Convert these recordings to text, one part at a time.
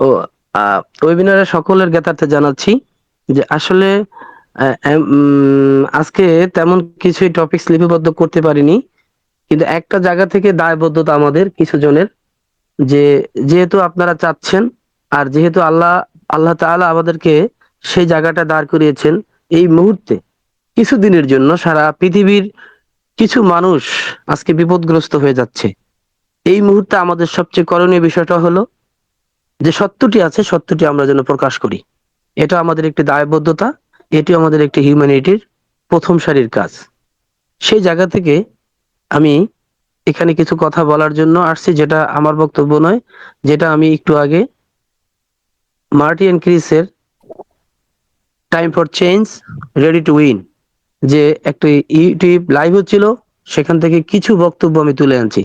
ও ওয়েবিনারে সকলের জ্ঞাতার্থে জানাচ্ছি যে আসলে আজকে তেমন কিছুই টপিক লিপিবদ্ধ করতে পারিনি। কিন্তু একটা জায়গা থেকে দায়বদ্ধতা আমাদের কিছু জনের যে, যেহেতু আপনারা চাচ্ছেন আর যেহেতু আল্লাহ আল্লাহ তাআলা আমাদেরকে সেই জায়গাটা দাঁড় করিয়েছেন এই মুহূর্তে কিছু দিনের জন্য সারা পৃথিবীর কিছু মানুষ আজকে বিপদগ্রস্ত হয়ে যাচ্ছে। এই মুহূর্তে আমাদের সবচেয়ে করণীয় বিষয়টা হলো যে সত্যটি আছে, সত্যটি আমরা যেন প্রকাশ করি। এটা আমাদের একটি দায়বদ্ধতা এটি আমাদের একটি হিউম্যানিটির প্রথম সারির কাজ। সেই জায়গা থেকে আমি এখানে কিছু কথা বলার জন্য আসছি, যেটা আমার বক্তব্য নয়, যেটা আমি একটু আগে Marty and ক্রিসের time for change ready to win যে একটি ইউটিউব লাইভ হচ্ছিল সেখান থেকে কিছু বক্তব্য আমি তুলে আনছি।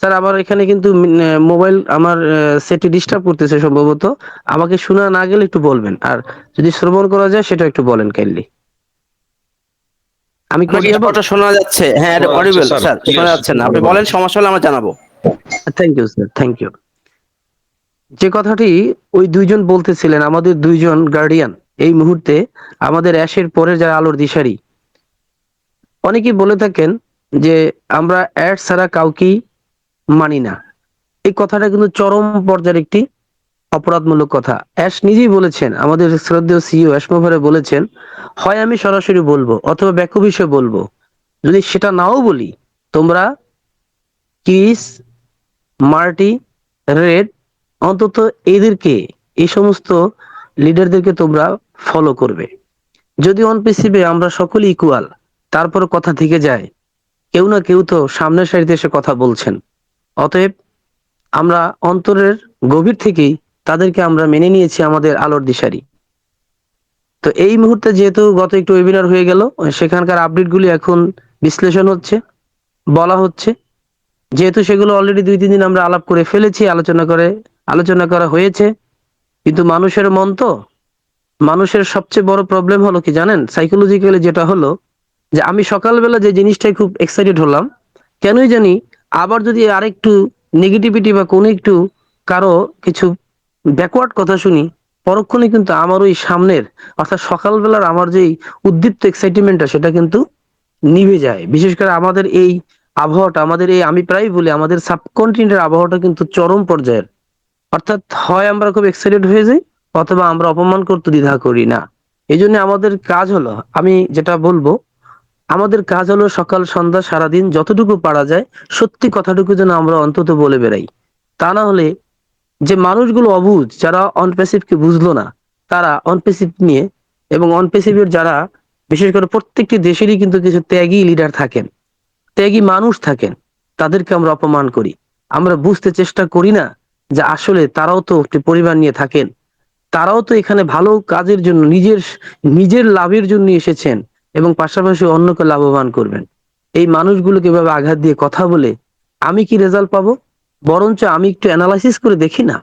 স্যার আমার এখানে কিন্তু মোবাইল আমার সেটি ডিস্টার্ব করতেছে সম্ভবত। আমাকে শোনা না গেলে একটু বলবেন। আর যদি শ্রবণ করা যায় সেটা একটু বলেন কাইন্ডলি আমি কথা শোনা যাচ্ছে। হ্যাঁ অডিবল স্যার। শোনা যাচ্ছে না। আপনি বলেন সমস্যা হলে আমরা জানাব। Thank you sir thank you যে কথাটি ওই দুইজন বলতেছিলেন আমাদের দুইজন গার্ডিয়ান এই মুহূর্তে আমাদের অ্যাশের পরে যারা আলোর দিশারি অনেকেই বলে থাকেন যে আমরা অ্যাড ছাড়া কাউকেই মানি না। এই কথাটা কিন্তু চরম পর্যায়ের একটি অপরাধমূলক কথা। অ্যাশ নিজেই বলেছেন, আমাদের শ্রদ্ধেয় সিইও অ্যাশমোভারে বলেছেন, হয় আমি সরাসরি বলব অথবা ব্যাক বিষয়ে বলব। যদি সেটা নাও বলি, তোমরা কিস মার্টি রেড, অন্তত এদেরকে, এই সমস্ত লিডারদেরকে তোমরা ফলো করবে। যদি অন পিসিবে আমরা সকলে ইকুয়াল তারপর কথা থেকে যায়, কেউ না কেউ তো সামনের সারিতে এসে কথা বলছেন। অতএব আমরা অন্তরের গভীর থেকেই তাদেরকে আমরা মেনে নিয়েছি আমাদের আলোর দিশারি। তো এই মুহূর্তে যেহেতু গত একটু ওয়েবিনার হয়ে গেল, সেখানকার আপডেটগুলি এখন বিশ্লেষণ হচ্ছে, বলা হচ্ছে। যেহেতু সেগুলো অলরেডি দুই, তিন দিন আমরা আলাপ করে ফেলেছি, আলোচনা করে, আলোচনা করা হয়েছে, কিন্তু মানুষের মন তো, মানুষের সবচেয়ে বড় প্রবলেম হলো কি জানেন? সাইকোলজিক্যালি যেটা হলো, যে আমি সকালবেলা যে জিনিসটাই খুব এক্সাইটেড হলাম, কেনই জানি আবার যদি আরেকটু নেগেটিভিটি বা কোনো একটু কারও কিছু ব্যাকওয়ার্ড কথা শুনি, পরক্ষণে কিন্তু আমার ওই সামনের, অর্থাৎ সকালবেলার আমার যেই উদ্দীপ্ত এক্সাইটমেন্টটা সেটা কিন্তু নিভে যায়। বিশেষ করে আমাদের এই আবহাওয়াটা, আমাদের এই আমি প্রায় বলি, আমাদের সাবকন্টিনেন্টের আবহাওয়াটা কিন্তু চরম পর্যায়ের। অর্থাৎ হয় আমরা খুব এক্সাইটেড হয়ে যাই, অথবা আমরা অপমান করতে দ্বিধা করি না। এই আমাদের কাজ হলো, আমি যেটা বলব আমাদের কাজ হলো সকাল, সন্ধ্যা, সারাদিন যতটুকু পারা যায়, সত্যি কথাটুকু যেন আমরা অন্তত বলে বেড়াই। তা না হলে যে মানুষগুলো অবুঝ যারা অনপেসিভকে বুঝলো না, তারা অনপেসিভ নিয়ে এবং অনপেসিভের যারা, বিশেষ করে প্রত্যেকটি দেশেরই কিন্তু কিছু ত্যাগী লিডার থাকেন, ত্যাগী মানুষ থাকেন, তাদেরকে আমরা অপমান করি। আমরা বুঝতে চেষ্টা করি না যে আসলে তারাও তো একটি পরিবার নিয়ে থাকেন। তারাও তো এখানে ভালো কাজের জন্য নিজের নিজের লাভের জন্য এসেছেন। এবং পাশাপাশি অন্যকে লাভবান করবেন। এই মানুষগুলোকে এভাবে আঘাত দিয়ে কথা বলে আমি কি রেজাল্ট পাবো? বরঞ্চ আমি একটু অ্যানালাইসিস করে দেখি না।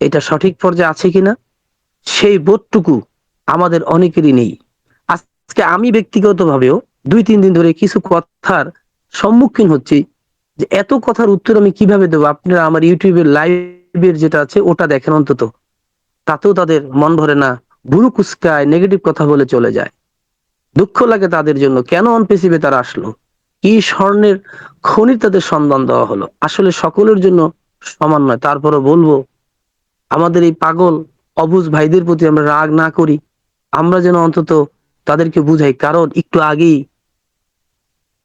এটা সঠিক পর্যায়ে আছে কিনা সেই বোধটুকু আমাদের অনেকেরই নেই। আজকে আমি ব্যক্তিগতভাবেও দুই, তিন দিন ধরে কিছু কথার সম্মুখীন হচ্ছি যে এত কথার উত্তর আমি কীভাবে দেবো? আপনারা আমার ইউটিউবের লাইভের যেটা আছে, ওটা দেখেন অন্তত। তাতেও তাদের মন ভরে না, ভুরু কুচকায় নেগেটিভ কথা বলে চলে যায়। দুঃখ লাগে তাদের জন্য। কেন অনপেসিভে তারা আসলো? কি স্বর্ণের খনির তাদের সন্ধান দেওয়া হলো? আসলে সকলের জন্য সমান নয়। তারপরও বলব, আমাদের এই পাগল, অবুজ ভাইদের প্রতি আমরা রাগ না করি। আমরা যেন অন্তত তাদেরকে বুঝাই। কারণ একটু আগেই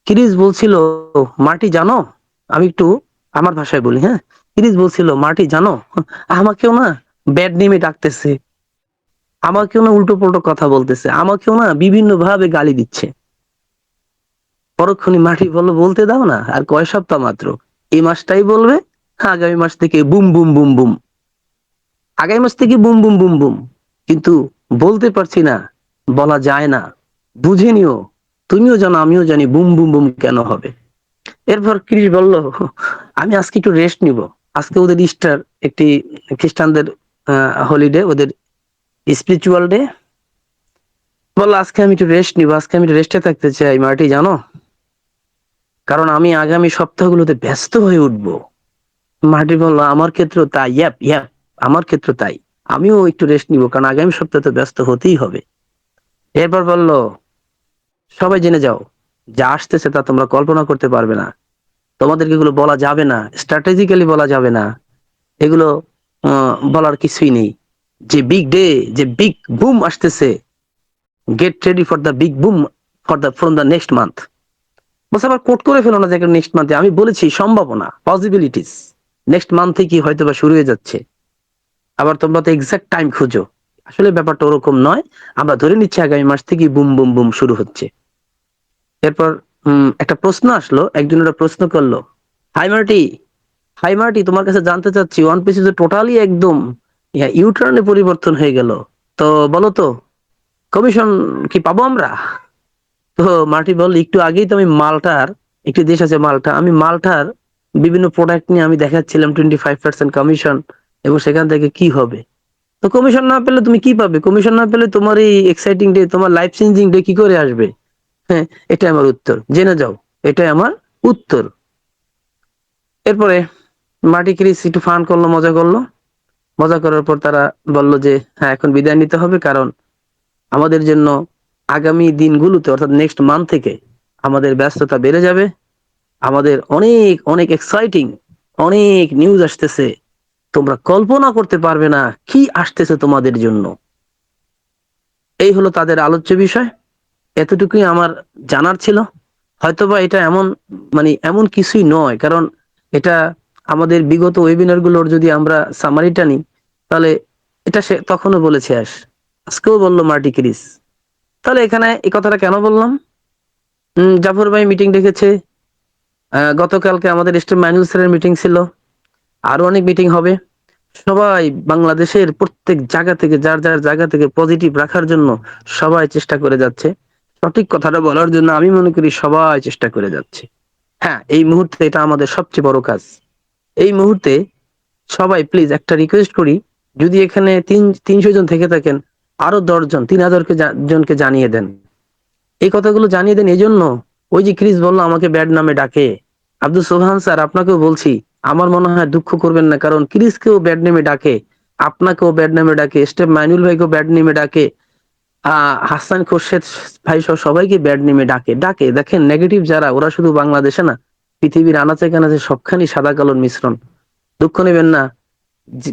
কিরিজ বলছিল, মাটি জানো? আমি একটু আমার ভাষায় বলি হ্যাঁ? কিরিজ বলছিল, মাটি জানো? আমাকেও না ব্যাড নেমে ডাকতেছে। আমাকেও না উল্টো পাল্টো কথা বলতেছে। আমাকেও না বিভিন্ন ভাবে গালি দিচ্ছে। পরক্ষণে মাটি বলল, বলতে দাও না, আর কয় সপ্তাহ মাত্র? এই মাসটাই বলবে? আগামী মাস থেকে বুম বুম বুম বুম। আগামী মাস থেকে বুম বুম বুম বুম। কিন্তু বলতে পারছি না, বলা যায় না। বুঝে নিও, তুমিও জানো, আমিও জানি বুম বুম বুম কেন হবে। এরপর ক্রিস বলল, আমি আজকে একটু রেস্ট নিব। আজকে ওদের ইস্টার একটি খ্রিস্টানদের হলিডে ওদের স্পিরিচুয়াল ডে বলল আজকে আমি একটু রেস্ট নিব, আজকে আমি একটু রেস্টে থাকতে চাই মার্টি জানো? কারণ আমি আগামী সপ্তাহগুলোতে ব্যস্ত হয়ে উঠবো। মার্টি বলল, আমার ক্ষেত্রেও তাই, ইয়াপ ইয়াপ, আমার ক্ষেত্রে তাই। আমিও একটু রেস্ট নিব, কারণ আগামী সপ্তাহে তো ব্যস্ত হতেই হবে। এরপর বলল, সবাই জেনে যাও, যা আসতেছে তা তোমরা কল্পনা করতে পারবে না। তোমাদেরকে এগুলো বলা যাবে না স্ট্র্যাটেজিক্যালি বলা যাবে না। এগুলো বলার কিছুই নেই। যে বিগ ডে যে বিগ বুম আসতেছে get ready for the big boom for the from the next month বলছে, আবার কোট করে ফেলো না যে নেক্সট মান্থে আমি বলেছি সম্ভাবনা পসিবিলিটিস নেক্সট মান্থ থেকে হয়তো বা শুরু হয়ে যাচ্ছে? আবার তোমরা তো এক্সাক্ট টাইম খুঁজো। আসলে ব্যাপারটা ওরকম নয়। আমরা ধরে নিচ্ছি আগামী মাস থেকে বুম বুম বুম শুরু হচ্ছে। এরপর একটা প্রশ্ন আসলো। একজন একটা প্রশ্ন করল হাই মার্টি হাই মার্টি তোমার কাছে জানতে চাচ্ছি ওয়ান পিস টোটালি একদম ইউটার্নে পরিবর্তন হয়ে গেল। তো বলো তো কমিশন কি পাবো আমরা? তো মার্টি বল একটু আগেই তো আমি মালটার, একটি দেশ আছে মালটা, আমি মালটার বিভিন্ন প্রোডাক্ট নিয়ে আমি দেখাচ্ছিলাম টোয়েন্টি ফাইভ পার্সেন্ট কমিশন এবং সেখান থেকে কি হবে? তো কমিশন না পেলে তুমি কি পাবে? কমিশন না পেলে তোমার এই এক্সাইটিং ডে তোমার লাইফ চেঞ্জিং ডে কি করে আসবে? হ্যাঁ এটাই আমার উত্তর। জেনে যাও, এটাই আমার উত্তর। এরপরে মাটি ক্রিস একটু ফান করল, মজা করল। মজা করার পর তারা বলল যে হ্যাঁ এখন বিদায় নিতে হবে কারণ আমাদের জন্য আগামী দিনগুলোতে, অর্থাৎ নেক্সট মান্থ থেকে আমাদের ব্যস্ততা বেড়ে যাবে। আমাদের অনেক অনেক এক্সাইটিং অনেক নিউজ আসতেছে। তোমরা কল্পনা করতে পারবে না কি আসতেছে তোমাদের জন্য। এই হলো তাদের আলোচ্য বিষয়। এতটুকুই আমার জানার ছিল। হয়তোবা এটা এমন মানে এমন কিছুই নয়, কারণ এটা আমাদের বিগত ওয়েবিনারগুলোর যদি আমরা সামারিটা নিই, তাহলে এটা সে তখনও বলেছে আস। আজকেও বলল মার্টি ক্রিস। তাহলে এখানে এই কথাটা কেন বললাম? জাফর ভাই মিটিং ডেকেছে। গতকালকে আমাদের স্টেট ম্যানুয়াল স্যারের মিটিং ছিল। আরও অনেক মিটিং হবে। সবাই বাংলাদেশের প্রত্যেক জায়গা থেকে, যার যার জায়গা থেকে পজিটিভ রাখার জন্য সবাই চেষ্টা করে যাচ্ছে। সঠিক কথাটা বলার জন্য আমি মনে করি সবাই চেষ্টা করে যাচ্ছে। হ্যাঁ এই মুহূর্তে এটা আমাদের সবচেয়ে বড় কাজ। এই মুহূর্তে সবাই প্লিজ একটা রিকোয়েস্ট করি, যদি এখানে তিন, তিনশো জন থেকে থাকেন, আরও দশ জন, তিন হাজারকে জনকে জানিয়ে দেন। এই কথাগুলো জানিয়ে দেন এই জন্য ওই যে ক্রিস বলল, আমাকে ব্যাড নামে ডাকে। আব্দুল সোহান স্যার, আপনাকেও বলছি, আমার মনে হয় দুঃখ করবেন না, কারণ ক্রিসকেও ব্যাড নেমে ডাকে, আপনাকেও ব্যাড নেমে ডাকে স্টেপ মাইনুল ভাইকেও ব্যাড নেমে ডাকে আহ হাসান খোরশেদ ভাই সহ সবাইকে ব্যাড নেমে ডাকে ডাকে। দেখেন নেগেটিভ যারা, ওরা শুধু বাংলাদেশে না পৃথিবীর আনাচে কানাচে সবখানি সাদা কালোর মিশ্রণ। দুঃখ নেবেন না।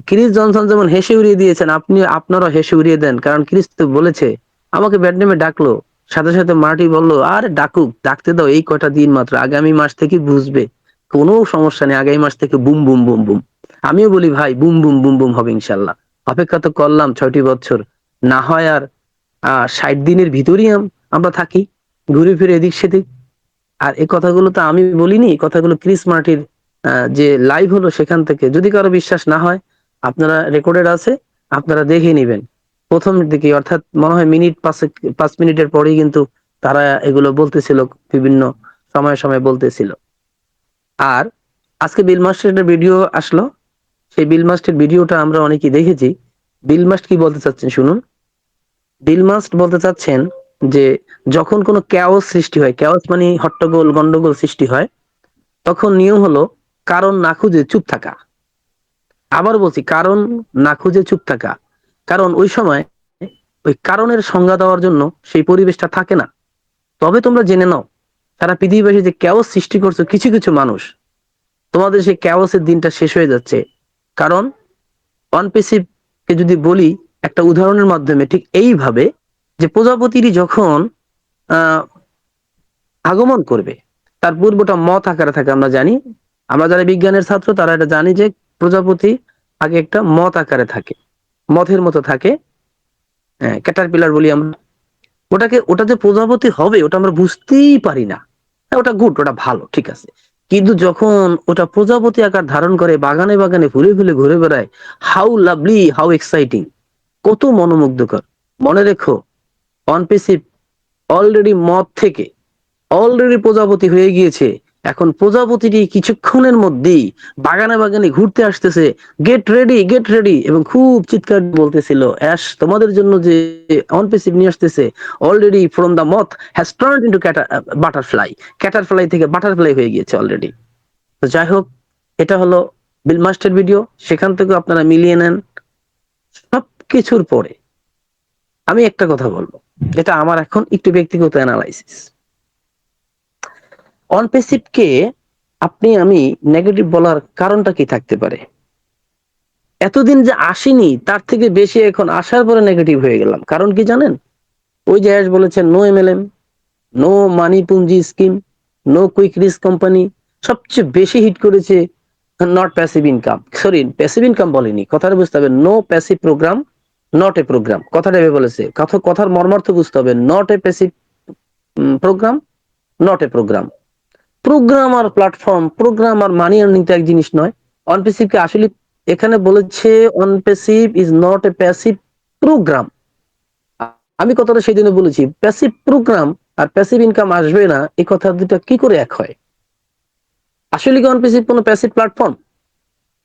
ক্রিস জনসন যেমন হেসে উড়িয়ে দিয়েছেন, আপনি আপনারা হেসে উড়িয়ে দেন। কারণ ক্রিস তো বলেছে, আমাকে ব্যাড নেমে ডাকলো। সাথে সাথে মার্টি বলল, আর ডাকুক, ডাকতে দাও এই কটা দিন মাত্র। আগামী মাস থেকে বুঝবে। কোনো সমস্যা নেই, আগামী মাস থেকে বুম বুম বুম বুম। আমিও বলি, ভাই, বুম বুম বুম বুম হবে ইনশাল্লাহ। অপেক্ষা তো করলাম ছয়টি বছর। না হয় আর ষাট দিনের ভিতরেই আমরা থাকি। ঘুরে ফিরে এদিক সেদিক। আর এই কথাগুলো তো আমি বলিনি কথাগুলো ক্রিস মার্টির যে লাইভ হলো সেখান থেকে। যদি কারও বিশ্বাস না হয়, আপনারা রেকর্ডেড আছে, আপনারা দেখে নেবেন। প্রথম দিকে অর্থাৎ মনে হয় মিনিট পাঁচ পাঁচ মিনিটের পরেই কিন্তু তারা এগুলো বলতেছিল, বিভিন্ন সময় সময় বলতেছিল। আর আজকে বিল মাস্টারের ভিডিও আসলো। সেই বিল মাস্টের ভিডিওটা আমরা অনেকেই দেখেছি। বিল মাস্ট কি বলতে চাচ্ছেন শুনুন। বিল মাস্ট বলতে চাচ্ছেন যে যখন কোনো ক্যাওস সৃষ্টি হয় ক্যাওস মানে হট্টগোল, গন্ডগোল সৃষ্টি হয়, তখন নিয়ম হলো কারণ না খুঁজে চুপ থাকা। আবার বলছি, কারণ না খুঁজে চুপ থাকা। কারণ ওই সময় ওই কারণের সংজ্ঞা দেওয়ার জন্য সেই পরিবেশটা থাকে না। তবে তোমরা জেনে নাও, সারা পৃথিবীবাসী যে ক্যাওস সৃষ্টি করছ, কিছু কিছু মানুষ, তোমাদের সেই ক্যাওসের দিনটা শেষ হয়ে যাচ্ছে। কারণ অনপেসিভ কে যদি বলি, একটা উদাহরণের মাধ্যমে ঠিক এইভাবে যে প্রজাপতিরই যখন আহ আগমন করবে তার পূর্বটা মত আকারে থাকে আমরা জানি। আমরা যারা বিজ্ঞানের ছাত্র তারা এটা জানি যে প্রজাপতি আগে একটা মত আকারে থাকে মথের মতো থাকে। ক্যাটারপিলার বলি আমরা। ওটাকে ওটা যে প্রজাপতি হবে ওটা আমরা বুঝতেই পারি না। হ্যাঁ, ওটা গুড ওটা ভালো ঠিক আছে। কিন্তু যখন ওটা প্রজাপতি আকার ধারণ করে বাগানে বাগানে ফুলে ফুলে ঘুরে বেড়ায় হাউ লাভলি হাউ এক্সাইটিং কত মনোমুগ্ধকর। মনে রেখো অনপেসিভ অলরেডি মদ থেকে অলরেডি প্রজাপতি হয়ে গিয়েছে। এখন প্রজাপতিটি কিছুক্ষণের মধ্যেই বাগানে বাগানে ঘুরতে আসতেছে। গেট রেডি গেট রেডি এবং খুব চিৎকার বলতেছিল অ্যাশ তোমাদের জন্য যে অনপেসিভ নিয়ে আসতেছে already from the moth has turn into cater butterfly ক্যাটারফ্লাই থেকে বাটারফ্লাই হয়ে গিয়েছে অলরেডি তো যাই হোক, এটা হলো বিল মাস্টার ভিডিও সেখান থেকে আপনারা মিলিয়ে নেন। সবকিছুর পরে আমি একটা কথা বলব। যেটা আমার এখন একটু ব্যক্তিগত অ্যানালাইসিস অনপেসিভকে আপনি আমি নেগেটিভ বলার কারণটা কি থাকতে পারে? এতদিন যে আসিনি, তার থেকে বেশি এখন আসার পরে নেগেটিভ হয়ে গেলাম। কারণ কি জানেন? ওই যে বলেছেন no MLM no money ponzi scheme no quick risk company সবচেয়ে বেশি হিট করেছে not passive income sorry passive income বলেনি, কথাটা বুঝতে হবে no passive program not a program কথাটা এভাবে বলেছে। কথা কথার মর্মার্থ বুঝতে হবে। Not a passive program not a program program R platform program আর মানি আর্নিং তো এক জিনিস নয়। অনপেসিভ কে আসলে এখানে বলেছে Onpassive is not a passive program আমি কথাটা সেই সেদিনে বলেছি প্যাসিভ প্রোগ্রাম আর প্যাসিভ ইনকাম আসবে না এই কথা দুটা কি করে এক হয়? আসলে কি অনপেসিভ কোনো প্যাসিভ প্ল্যাটফর্ম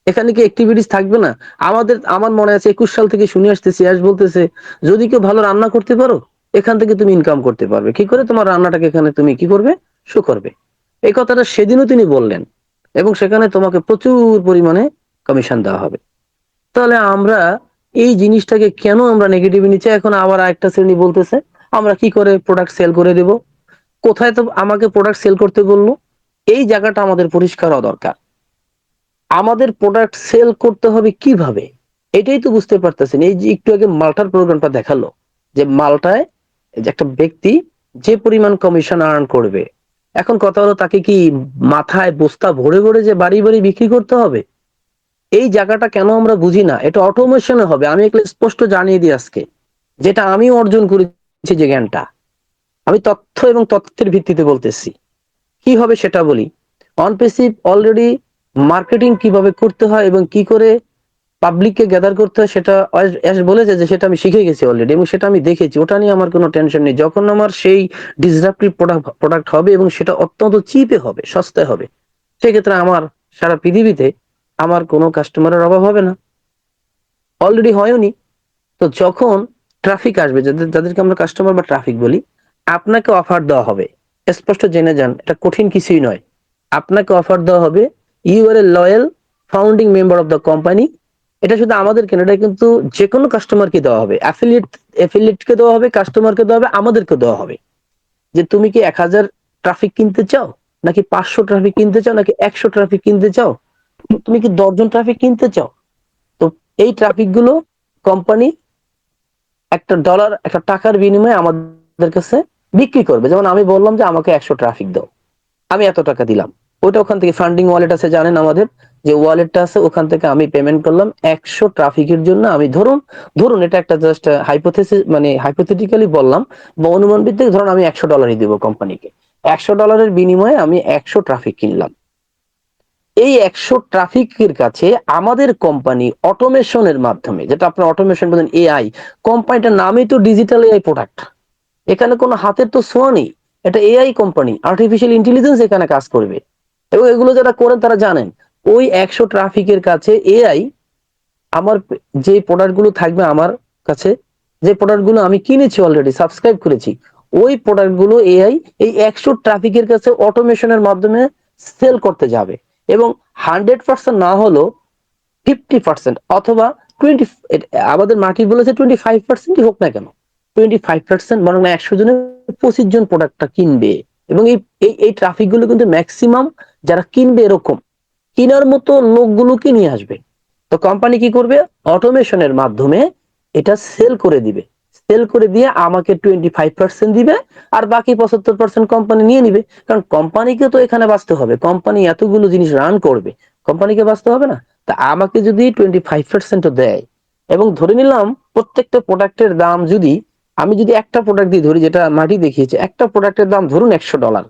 এখানে কি অ্যাক্টিভিটিস থাকবে না? আমাদের, আমার মনে আছে একুশ সাল থেকে শুনে আসতেছি আজ বলতেছে, যদি কেউ ভালো রান্না করতে পারো, এখান থেকে তুমি ইনকাম করতে পারবে। কি করে তোমার রান্নাটাকে এখানে তুমি কি করবে? শো করবে। এই কথাটা সেদিনও তিনি বললেন এবং সেখানে তোমাকে প্রচুর পরিমাণে কমিশন দেওয়া হবে। তাহলে আমরা এই জিনিসটাকে কেন আমরা নেগেটিভ নিচ্ছি? এখন আবার একটা শ্রেণি বলতেছে, আমরা কি করে প্রোডাক্ট সেল করে দেব? কোথায় তো আমাকে প্রোডাক্ট সেল করতে বলল? এই জায়গাটা আমাদের পরিষ্কার হওয়া দরকার। আমাদের প্রোডাক্ট সেল করতে হবে কীভাবে? এটাই তো বুঝতে পারতেছেন। এই যে একটু আগে মাল্টার প্রোগ্রামটা দেখাল, যে মাল্টায় যে একটা ব্যক্তি যে পরিমাণ কমিশন আর্ন করবে। এখন কথা হলো তাকে কি মাথায় বস্তা ভরে ভরে যে বাড়ি বাড়ি বিক্রি করতে হবে? এই জায়গাটা কেন আমরা বুঝি না? এটা অটোমেশনে হবে। আমি এগুলো স্পষ্ট জানিয়ে দিই আজকে। যেটা আমি অর্জন করেছি যে জ্ঞানটা, আমি তথ্য এবং তথ্যের ভিত্তিতে বলতেছি। কি হবে সেটা বলি? অনপেসিভ অলরেডি মার্কেটিং কীভাবে করতে হয় এবং কি করে পাবলিককে গ্যাদার করতে হয় সেটা অ্যাশ বলেছে যে সেটা আমি শিখে গেছি অলরেডি এবং সেটা আমি দেখেছি। ওটা নিয়ে আমার কোনো টেনশন নেই। যখন আমার সেই ডিসরাপটিভ প্রোডাক্ট প্রোডাক্ট হবে এবং সেটা অত্যন্ত চিপে হবে, সস্তায় হবে, সেক্ষেত্রে আমার সারা পৃথিবীতে আমার কোনো কাস্টমারের অভাব হবে না। অলরেডি হয়নি তো যখন ট্রাফিক আসবে, যাদের, যাদেরকে আমরা কাস্টমার বা ট্রাফিক বলি, আপনাকে অফার দেওয়া হবে। স্পষ্ট জেনে যান, এটা কঠিন কিছুই নয়। আপনাকে অফার দেওয়া হবে you are a loyal founding member of the company এটা শুধু আমাদের কেন, এটা কিন্তু যে কোনো কাস্টমারকে দেওয়া হবে। অ্যাফিলিয়েট অ্যাফিলিয়েটকে দেওয়া হবে কাস্টমারকে দেওয়া হবে, আমাদেরকে দেওয়া হবে। যে তুমি কি এক হাজার ট্রাফিক কিনতে চাও, নাকি পাঁচশো ট্রাফিক কিনতে চাও, নাকি একশো ট্রাফিক কিনতে চাও, তুমি কি দশজন ট্রাফিক কিনতে চাও? তো এই ট্রাফিকগুলো কোম্পানি একটা ডলার একটা টাকার বিনিময়ে আমাদের কাছে বিক্রি করবে। যেমন আমি বললাম যে আমাকে একশো ট্রাফিক দাও। আমি এত টাকা দিলাম। ওটা ওখান থেকে ফান্ডিং ওয়ালেট আছে, জানেন আমাদের? যে ওয়ালেটটা আছে, ওখান থেকে আমি পেমেন্ট করলাম। একশো ট্রাফিকের জন্য আমি ধরুন ধরুন এটা একটা জাস্ট হাইপোথেসিস মানে হাইপোথেটিক্যালি বললাম, বা অনুমান ভিত্তিক ধরুন আমি একশো ডলারই দিব কোম্পানিকে একশো ডলারের বিনিময়ে আমি একশো ট্রাফিক কিনলাম। এই একশো ট্রাফিকের কাছে আমাদের কোম্পানি অটোমেশনের মাধ্যমে, যেটা আপনার অটোমেশন বলেন এআই কোম্পানিটার নামই তো ডিজিটাল এআই প্রোডাক্ট এখানে কোনো হাতের তো সোয়া নেই। এটা এআই কোম্পানি আর্টিফিশিয়াল ইন্টেলিজেন্স এখানে কাজ করবে। এবং এগুলো যারা করেন তারা জানেন, ওই একশো ট্রাফিকের কাছে এআই আমার যে প্রোডাক্টগুলো থাকবে আমার কাছে, যে প্রোডাক্টগুলো আমি কিনেছি অলরেডি সাবস্ক্রাইব করেছি, ওই প্রোডাক্টগুলো এআই এই একশো ট্রাফিকের কাছে অটোমেশনের মাধ্যমে সেল করতে যাবে। এবং হান্ড্রেড পার্সেন্ট না হলো ফিফটি পার্সেন্ট অথবা টোয়েন্টি আমাদের মার্কেট বলেছে টোয়েন্টি ফাইভ পার্সেন্টই হোক না কেন টোয়েন্টি ফাইভ পার্সেন্ট বরং একশো জনের পঁচিশ জন প্রোডাক্টটা কিনবে। এবং এই এই ট্রাফিকগুলো কিন্তু ম্যাক্সিমাম যারা কিনবে এরকম, কেনার মতো লোকগুলোকে নিয়ে আসবে। তো কোম্পানি কি করবে? অটোমেশনের মাধ্যমে এটা সেল করে দিবে। সেল করে দিয়ে আমাকে টোয়েন্টি ফাইভ পার্সেন্ট দিবে আর বাকি পঁচাত্তর পার্সেন্ট কোম্পানি নিয়ে নিবে। কারণ কোম্পানিকে তো এখানে বাঁচতে হবে। কোম্পানি এতগুলো জিনিস রান করবে। কোম্পানিকে বাঁচতে হবে না? তা আমাকে যদি টোয়েন্টি ফাইভ পার্সেন্ট দেয় এবং ধরে নিলাম প্রত্যেকটা প্রোডাক্টের দাম যদি আমি যদি একটা প্রোডাক্ট দিয়ে ধরি, যেটা মাটি দেখিয়েছে, একটা প্রোডাক্টের দাম ধরুন একশো ডলার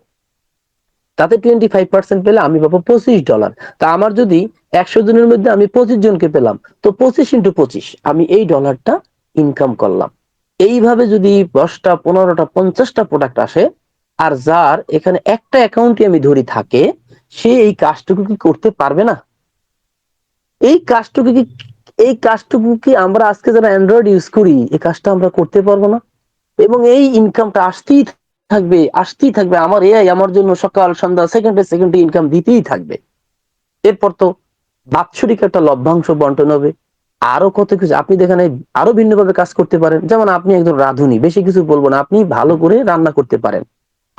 তাতে টোয়েন্টি ফাইভ পার্সেন্ট পেলে আমি পাবো পঁচিশ ডলার তা আমার যদি একশো জনের মধ্যে আমি পঁচিশ জনকে পেলাম, তো পঁচিশ ইন্টু পঁচিশ, আমি এই ডলারটা ইনকাম করলাম। এইভাবে যদি দশটা, পনেরোটা, পঞ্চাশটা প্রোডাক্ট আসে, আর যার এখানে একটা অ্যাকাউন্টে আমি ধরি থাকে, সে এই কাজটুকু কি করতে পারবে না? এই কাজটুকু কি এই কাজটুকু কি আমরা আজকে যারা অ্যান্ড্রয়েড ইউজ করি, এই কাজটা আমরা করতে পারব না? এবং এই ইনকামটা আসতেই থাকবে আসতেই থাকবে। আমার এআই আমার জন্য সকাল, সন্ধ্যা সেকেন্ডে সেকেন্ডে ইনকাম দিতেই থাকবে। এরপর তো বাৎসরিক একটা লভ্যাংশ বন্টন হবে। আরও কত কিছু, আপনি দেখেন আরও ভিন্নভাবে কাজ করতে পারেন। যেমন আপনি একজন রাঁধুনি, বেশি কিছু বলব না, আপনি ভালো করে রান্না করতে পারেন।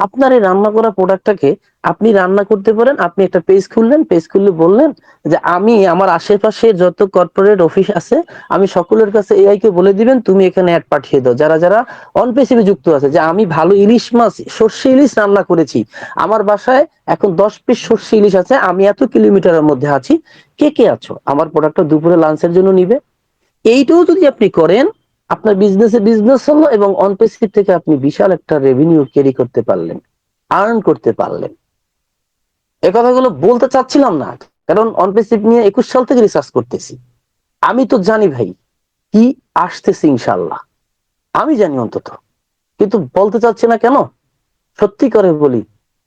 আপনার এই রান্না করা প্রোডাক্টটাকে আপনি রান্না করতে পারেন, আপনি একটা পেজ খুললেন পেজ খুললে বললেন যে আমি আমার আশেপাশে যত কর্পোরেট অফিস আছে, আমি সকলের কাছে এআই কে বলে দিবেন, তুমি এখানে অ্যাড পাঠিয়ে দাও। যারা যারা অনপেসিভে যুক্ত আছে, যে আমি ভালো ইলিশ মাছ, সর্ষে ইলিশ রান্না করেছি, আমার বাসায় এখন দশ পিস সর্ষে ইলিশ আছে, আমি এত কিলোমিটারের মধ্যে আছি, কে কে আছো? আমার প্রোডাক্টটা দুপুরে লাঞ্চের জন্য নিবে। এইটাও যদি আপনি করেন আপনার বিজনেসে বিজনেস হলো এবং অনপেসিভ থেকে আপনি বিশাল একটা রেভিনিউ ক্যারি করতে পারলেন আর্ন করতে পারলেন। এ কথাগুলো বলতে চাচ্ছিলাম না, কারণ অনপেসিভ নিয়ে একুশ সাল থেকে রিসার্চ করতেছি। আমি তো জানি ভাই, কি আসতেছে ইনশাল্লাহ আমি জানি অন্তত। কিন্তু বলতে চাচ্ছি না কেন? সত্যি করে বলি,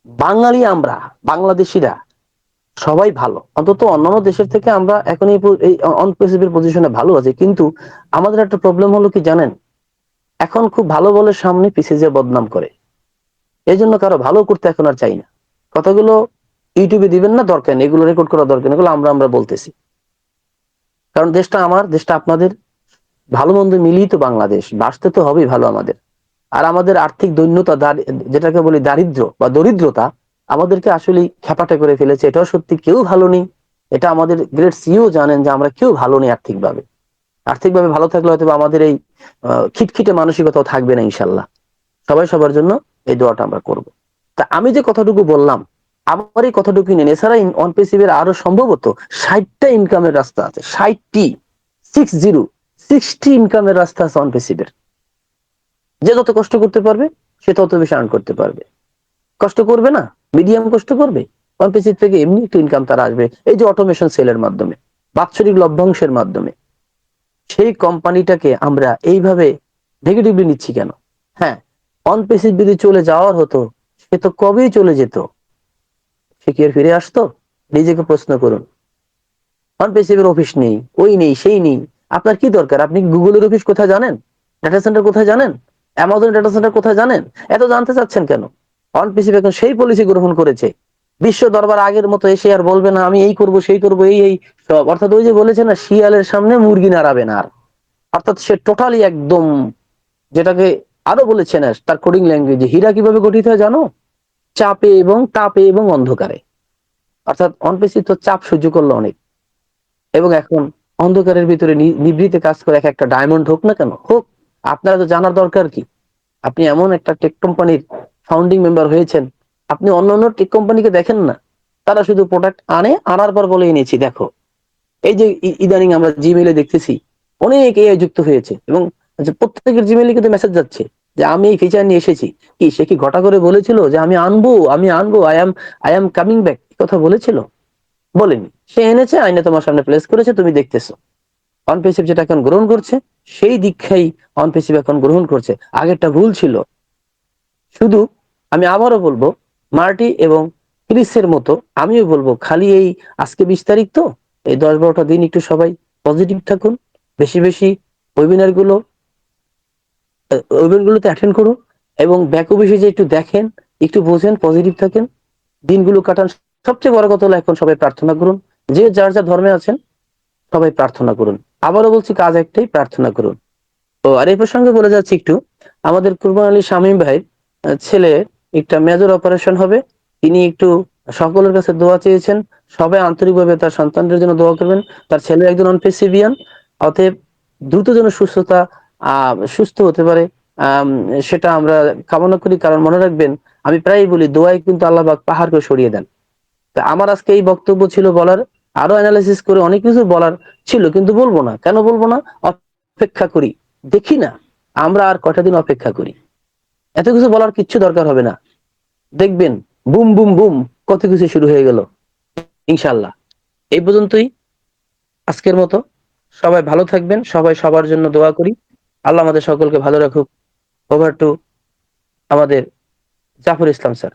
বাঙালি আমরা, বাংলাদেশিরা সবাই ভালো। অন্তত অন্যান্য দেশের থেকে আমরা এখন এই প- পজিশনে ভালো আছি। কিন্তু আমাদের একটা প্রবলেম হলো কি জানেন? এখন খুব ভালো বলে সামনে পিছিয়ে যে বদনাম করে। এই জন্য কারও ভালো করতে এখন আর চাই না। কথাগুলো ইউটিউবে দিবেন না, দরকার নেই। এগুলো রেকর্ড করা দরকার এগুলো আমরা আমরা বলতেছি। কারণ দেশটা আমার, দেশটা আপনাদের ভালো মন্দ মিলিয়ে তো বাংলাদেশ। বাঁচতে তো হবেই ভালো আমাদের। আর আমাদের আর্থিক দৈন্যতা যেটাকে বলি দারিদ্র বা দরিদ্রতা আমাদেরকে আসলে খেপাটে করে ফেলেছে। এটাও সত্যি কেউ ভালো নেই। এটা আমাদের গ্রেট সিও জানেন যে আমরা কেউ ভালো নেই আর্থিকভাবে। আর্থিকভাবে ভালো থাকলে হয়তো আমাদের এই খিটখিটে মানসিকতাও থাকবে না ইনশাল্লাহ সবাই সবার জন্য এই দোয়াটা আমরা করব। তা আমি যে কথাটুকু বললাম, আমার এই কথাটুকু নেন এছাড়া অনপেসিভের আরও সম্ভবত ষাটটা ইনকামের রাস্তা আছে। ষাটটি সিক্স জিরো সিক্সটি ইনকামের রাস্তা আছে অনপেসিভের যে যত কষ্ট করতে পারবে, সে তত বেশি আর্ন করতে পারবে। কষ্ট করবে না? মিডিয়াম কষ্ট করবে? অনপেসিভ থেকে এমনি একটু ইনকাম তার আসবে। এই যে অটোমেশন সেলের মাধ্যমে, বাৎসরিক লভ্যাংশের মাধ্যমে, সেই কোম্পানিটাকে আমরা এইভাবে নেগেটিভলি নিচ্ছি কেন? হ্যাঁ অনপেসিভ যদি চলে যাওয়ার হতো, সে তো কবেই চলে যেত? সে কি আর ফিরে আসতো? নিজেকে প্রশ্ন করুন। অনপেসিভের অফিস নেই, ওই নেই, সেই নেই। আপনার কি দরকার? আপনি গুগলের অফিস কোথায় জানেন? ডাটা সেন্টার কোথায় জানেন? অ্যামাজন ডাটা সেন্টার কোথায় জানেন? এত জানতে চাচ্ছেন কেন? অনপেসিভ এখন সেই পলিসি গ্রহণ করেছে। বিশ্ব দরবার আগের মতো এসে আর বলবে না, আমি এই করব, সেই করব, এই এই, সব। অর্থাৎ ওই যে বলেছে না, শিয়ালের সামনে মুরগি নাড়াবে না আর। অর্থাৎ সে টোটালি একদম যেটাকে আরও বলেছেন তার কোডিং ল্যাঙ্গুয়েজে হীরা কীভাবে গঠিত হয় জানো? চাপে এবং তাপে এবং অন্ধকারে। অর্থাৎ অনপেসিভ তো চাপ সহ্য করল অনেক। এবং এখন অন্ধকারের ভিতরে নি- নিভৃতে কাজ করে এক একটা ডায়মন্ড হোক না কেন, হোক, আপনারা তো জানার দরকার কি? আপনি এমন একটা টেক কোম্পানির ফাউন্ডিং মেম্বার হয়েছেন। আপনি অন্য অন্য টেক কোম্পানিকে দেখেন না। তারা শুধু প্রোডাক্ট আনে, আনার পর বলে এনেছি, দেখো। এই যে ইদানিং আমরা জিমেইলে দেখতেছি, অনেক এআই যুক্ত হয়েছে এবং প্রত্যেকের জিমেইলে কিন্তু মেসেজ যাচ্ছে যে আমি এই ফিচার নিয়ে এসেছি। কি, সে কি ঘটা করে বলেছিল যে আমি আনব আমি আনব I am I am coming back কথা বলেছিল? বলেনি। সে এনেছে আইনে তোমার সামনে প্লেস করেছে, তুমি দেখতেছো। অনপেসিভ যেটা এখন গ্রহণ করছে, সেই দীক্ষাই অনপেসিভ এখন গ্রহণ করছে। আগেরটা ভুল ছিল। শুধু আমি আবারও বলব, মার্টি এবং ক্রিসের মতো আমিও বলব, খালি এই আজকে বিশ তারিখ তো, এই দশ বারোটা দিন একটু সবাই পজিটিভ থাকুন, বেশি বেশি ওয়েবিনারগুলো অ্যাটেন্ড করুন এবং ব্যাক অফিসে যে একটু দেখেন, একটু বোঝেন পজিটিভ থাকেন, দিনগুলো কাটান, সবচেয়ে বড় কথা হলো এখন সবাই প্রার্থনা করুন, যে যার যা ধর্মে আছেন, সবাই প্রার্থনা করুন। আবারও বলছি কাজ একটাই, প্রার্থনা করুন। তো আর এই প্রসঙ্গে বলে যাচ্ছি একটু, আমাদের কুরবান আলী শামীম ভাই ছেলে একটা মেজর অপারেশন হবে। তিনি একটু সকলের কাছে দোয়া চেয়েছেন। সবাই আন্তরিকভাবে তার সন্তানদের জন্য দোয়া করবেন। তার ছেলে একজন অনপেসিভিয়ান অতএব দ্রুত যেন সুস্থতা সুস্থ হতে পারে সেটা আমরা কামনা করি। কারণ মনে রাখবেন, আমি প্রায়ই বলি দোয়াই কিন্তু আল্লাহ পাহাড়কে সরিয়ে দেন। তা আমার আজকে এই বক্তব্য ছিল বলার, আরও অ্যানালাইসিস করে অনেক কিছু বলার ছিল, কিন্তু বলব না। কেন বলব না? অপেক্ষা করি। দেখি না, আমরা আর কটা দিন অপেক্ষা করি। এত কিছু বলার কিচ্ছু দরকার হবে না। দেখবেন, বুম বুম বুম, কত কিছু শুরু হয়ে গেল। ইনশাল্লাহ এই পর্যন্তই আজকের মতো। সবাই ভালো থাকবেন, সবাই সবার জন্য দোয়া করি। আল্লাহ আমাদের সকলকে ভালো রাখুক। ওভার টু আমাদের জাফর ইসলাম স্যার।